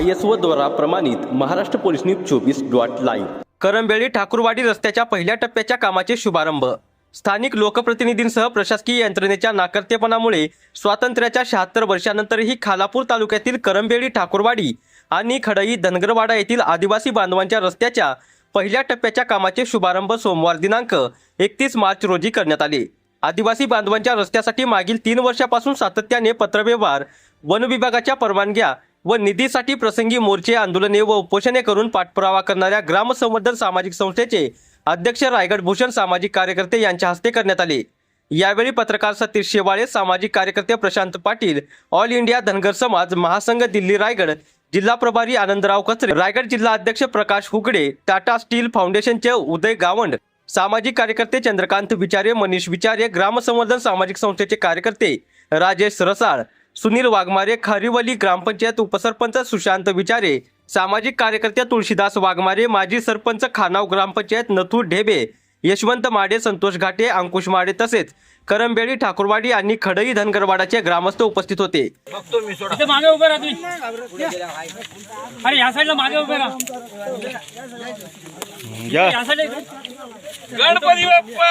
I S O द्वारा प्रमाणित Maharashtra police news चोवीस डॉट लाईव्ह. करंबेळी ठाकूरवाडी रस्त्याच्या पहिल्या टप्प्याच्या कामाचे शुभारंभ. स्थानिक लोकप्रतिनिधींसह प्रशासकीय यंत्रणेच्या नाकर्तेपणामुळे स्वातंत्र्याच्या शहात्तर वर्षानंतरही खालापूर तालुक्यातील करंबेळी ठाकूरवाडी आणि खडई धनगरवाडा येथील आदिवासी बांधवांच्या रस्त्याच्या पहिल्या टप्प्याच्या कामाचे शुभारंभ सोमवार दिनांक एकतीस मार्च रोजी करण्यात आले. आदिवासी बांधवांच्या रस्त्यासाठी मागील तीन वर्षापासून सातत्याने पत्रव्यवहार वन विभागाच्या परवानग्या व निधीसाठी प्रसंगी मोर्चे आंदोलने व उपोषणे करून पाठपुरावा करणाऱ्या ग्रामसंवर्धन सामाजिक संस्थेचे अध्यक्ष रायगड भूषण सामाजिक कार्यकर्ते यांच्या हस्ते करण्यात आले. यावेळी पत्रकार सतीश शेवाळे सामाजिक कार्यकर्ते प्रशांत पाटील ऑल इंडिया धनगर समाज महासंघ दिल्ली रायगड जिल्हा प्रभारी आनंदराव कचरे रायगड जिल्हा अध्यक्ष प्रकाश हुगडे टाटा स्टील फाउंडेशनचे उदय गावंड सामाजिक कार्यकर्ते चंद्रकांत विचारे मनीष विचारे ग्रामसंवर्धन सामाजिक संस्थेचे कार्यकर्ते राजेश रसाळ सुनील वाघमारे खारीवली ग्रामपंचायत उपसरपंच सुशांत विचारे सामाजिक कार्यकर्ते तुळशीदास वाघमारे माजी सरपंच खानाव ग्रामपंचायत नथू ढेबे यशवंत माडे संतोष घाटे अंकुश माडे तसेच करंबेळी ठाकूरवाडी आणि खडई धनगरवाडाचे ग्रामस्थ उपस्थित होते. मागे उभे अरे या साईडला मागे उभे. गणपती बाप्पा!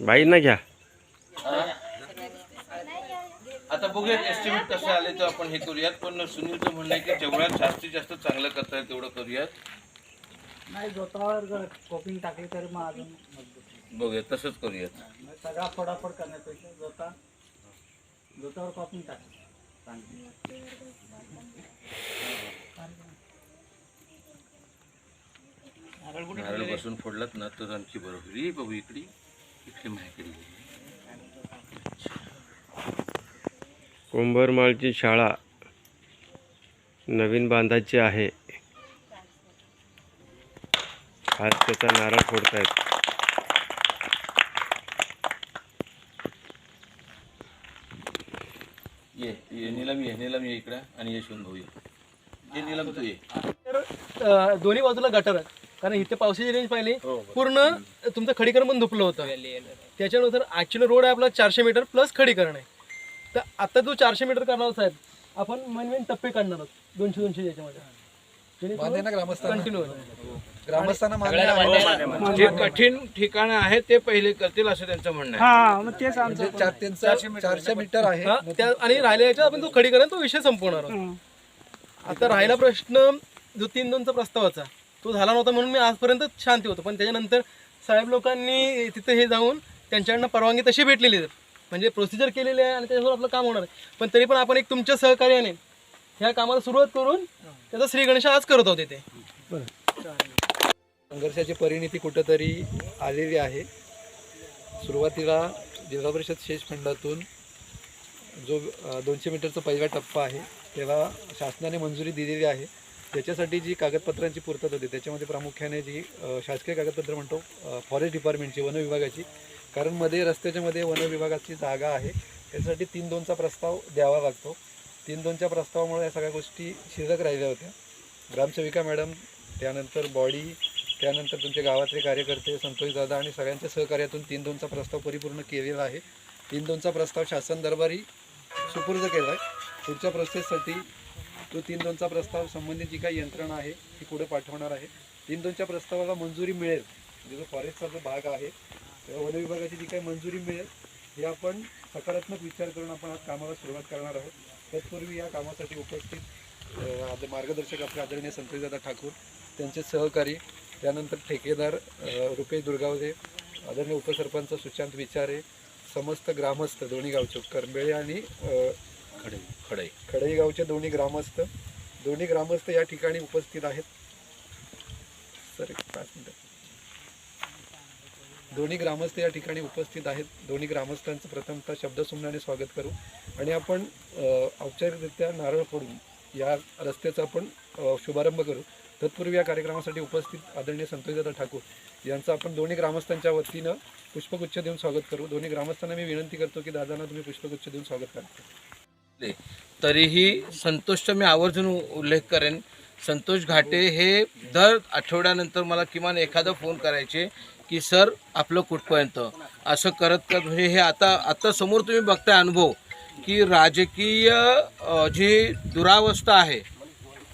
बाई ना घ्या आता बघूया एस्टिमेट कसं आले तर आपण हे करूयात. पण सुनीलचं म्हणणं आहे की जेवढ्यात जास्तीत जास्त चांगलं करता येईल तेवढं करूयात. नाही जोतावर जर कोपिंग टाकली तरी मग अजून मजबूत बघूया तसंच करूयात. सगळा फोडाफोड करण्यापेक्षा जोता जोतावर कॉपिंग टाक चांगली. नारळ बसून फोडलात ना तर आणखी बरं होईल ये बघू इकडे. इकडे ये. कुंभरमाळची शाळा नवीन बांधायची आहे. आज त्याचा नारळ फोडतायत. ये ये नीलम ये नीलम ये इकडे. आणि यशवंत भाऊ ये नीलम तू ये. दोन्ही बाजूला गटर आहे कारण इथे पावसाची रेंज पाहिली. पूर्ण तुमचं खडीकरण पण धुपलं होतं. त्याच्यानंतर ऍक्च्युअली रोड आहे आपला चारशे मीटर प्लस खडीकरण आहे. तर आता जो चारशे मीटर करणार साहेब आपण मेन मेन टप्पे काढणार आहोत. दोनशे दोनशे याच्यामध्ये. कंटिन्यू ग्रामस्थांना? मान्य जे कठीण ठिकाणं आहेत ते पहिले करतील असं त्यांचं म्हणणं आहे. हा त्यांचं चारशे मीटर आहे. हा, त्या आणि राहिल्या याच्यात आपण जो खडीकरण तो विषय संपवणार आहोत. आता राहिला प्रश्न जो तीन दोनचा प्रस्तावाचा. तो झाला नव्हता म्हणून मी आजपर्यंत शांती होतो. पण त्याच्यानंतर साहेब लोकांनी तिथे हे जाऊन त्यांच्याकडनं परवानगी तशी भेटलेली आहे. म्हणजे प्रोसिजर केलेली आहे आणि त्याच्यावर आपलं काम होणार आहे. पण तरी पण आपण एक तुमच्या सहकार्याने ह्या कामाला सुरुवात करून त्याचा श्री गणेश आज करत होते ते संघर्षाची परिणिती कुठंतरी आलेली आहे. सुरुवातीला जिल्हा परिषद शेष फंडातून जो दोनशे मीटरचा पहिला टप्पा आहे त्याला शासनाने मंजुरी दिलेली आहे. त्याच्यासाठी जी कागदपत्रांची पूर्तता होती त्याच्यामध्ये प्रामुख्याने जी शासकीय कागदपत्र म्हणतो फॉरेस्ट डिपार्टमेंटची वन विभागाची. कारण मध्ये रस्त्याच्या मध्ये वन विभागाची जागा आहे. त्यासाठी तीन दोनचा प्रस्ताव द्यावा लागतो. तीन दोनच्या प्रस्तावामुळे या सगळ्या गोष्टी शिल्लक राहिल्या होत्या. ग्रामसेविका मॅडम त्यानंतर बॉडी त्यानंतर तुमचे गावातले कार्यकर्ते संतोष दादा आणि सगळ्यांच्या सहकार्यातून तीन दोनचा प्रस्ताव परिपूर्ण केलेला आहे. तीन दोनचा प्रस्ताव शासन दरबारी सुपूर्द केला आहे पुढच्या प्रोसेससाठी तो तीन दोनचा प्रस्ताव संबंधित जी काही यंत्रणा आहे ती पुढे पाठवणार आहे. तीन दोनच्या प्रस्तावाला मंजुरी मिळेल. म्हणजे जो फॉरेस्टचा जो भाग आहे तेव्हा वन विभागाची जी काही मंजुरी मिळेल हे आपण सकारात्मक विचार करून आपण आज कामाला सुरुवात करणार आहोत. तत्पूर्वी या कामासाठी उपस्थित मार्गदर्शक आपले आदरणीय संतोषदादा ठाकूर त्यांचे सहकारी त्यानंतर ठेकेदार रुपेश दुर्गावदे आदरणीय उपसरपंच सुशांत विचारे समस्त ग्रामस्थ दोन्ही गावचे करंबेळे आणि अ, खडे. खडई गावचे दोन्ही ग्रामस्थ दोन्ही ग्रामस्थ या ठिकाणी उपस्थित आहेत. सर एक पाच मिनिटं. दोन्ही ग्रामस्थ या ठिकाणी उपस्थित आहेत. दोन्ही ग्रामस्थांचं प्रथमतः शब्दसुमनाने स्वागत करू. आणि आपण औपचारिकरित्या नारळ फोडून या रस्त्याचा आपण शुभारंभ करू. तत्पूर्वी या कार्यक्रमासाठी उपस्थित आदरणीय संतोषदादा ठाकूर यांचं आपण दोन्ही ग्रामस्थांच्या वतीनं पुष्पगुच्छ देऊन स्वागत करू. दोन्ही ग्रामस्थांना मी विनंती करतो की दादांना तुम्ही पुष्पगुच्छ देऊन स्वागत करा. तरीही संतोषचा मी आवर्जून उल्लेख करेन. संतोष घाटे हे दर आठवड्यानंतर मला किमान एखादा फोन करायचे की सर आपलं कुठपर्यंत? असं करत करत म्हणजे हे आता आता समोर तुम्ही बघताय अनुभव की राजकीय जी दुरावस्था आहे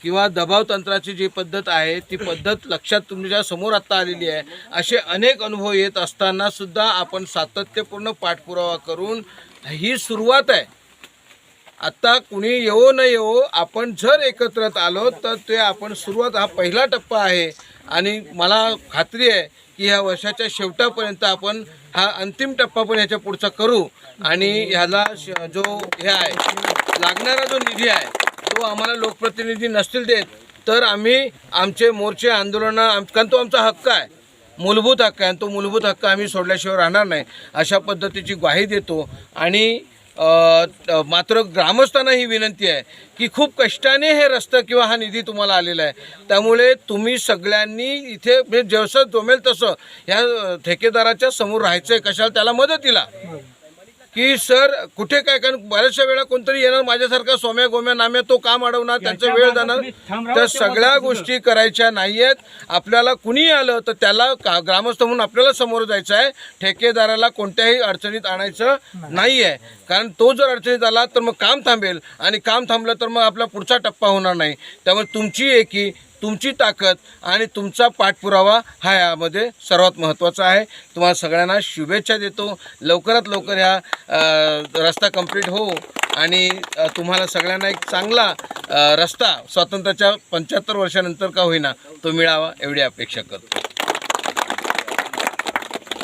किंवा दबाव तंत्राची जी पद्धत आहे ती पद्धत लक्षात तुमच्यासमोर आत्ता आलेली आहे. असे अनेक अनुभव येत असताना सुद्धा आपण सातत्यपूर्ण पाठपुरावा करून ही सुरुवात आहे. आता कुणी येवो न येवो आपण जर एकत्रित आलो तर ते आपण सुरुवात हा पहिला टप्पा आहे. आणि मला खात्री आहे की ह्या वर्षाच्या शेवटापर्यंत आपण हा अंतिम टप्पा पण ह्याच्या पुढचा करू. आणि ह्याला श- जो हे आहे लागणारा जो निधी आहे तो आम्हाला लोकप्रतिनिधी नसतील देत तर आम्ही आमचे मोर्चे आंदोलनं आम- कारण तो आमचा हक्क आहे. मूलभूत हक्क आहे. आणि तो मूलभूत हक्क आम्ही सोडल्याशिवाय राहणार नाही. अशा पद्धतीची ग्वाही देतो. आणि मात्र ग्रामस्थांना ही विनंती आहे की खूप कष्टाने हे रस्तं किंवा हा निधी तुम्हाला आलेला आहे. त्यामुळे तुम्ही सगळ्यांनी इथे म्हणजे जसं जमेल तसं ह्या ठेकेदाराच्या समोर राहायचं आहे कशाला त्याला मदतीला की सर कुठे काय? कारण बऱ्याचशा वेळा कोणतरी येणार माझ्यासारखा सोम्या गोम्या नाम्या तो काम अडवणार त्यांचा वेळ जाणार. तर सगळ्या गोष्टी करायच्या नाहीयेत. आपल्याला कुणी आलं तर त्याला का ग्रामस्थ म्हणून आपल्याला समोर जायचं आहे. ठेकेदाराला कोणत्याही अडचणीत आणायचं नाही. आहे कारण तो जर अडचणीत आला तर मग काम थांबेल. आणि काम थांबलं तर मग आपला पुढचा टप्पा होणार नाही. त्यामुळे तुमची एकी तुमची ताकद आणि तुमचा पाठपुरावा हा यामध्ये सर्वात महत्त्वाचा आहे. तुम्हाला सगळ्यांना शुभेच्छा देतो. लवकरात लवकर ह्या रस्ता कंप्लीट हो आणि तुम्हाला सगळ्यांना एक चांगला रस्ता स्वातंत्र्याच्या पंच्याहत्तर वर्षानंतर का होईना तो मिळावा एवढी अपेक्षा करतो.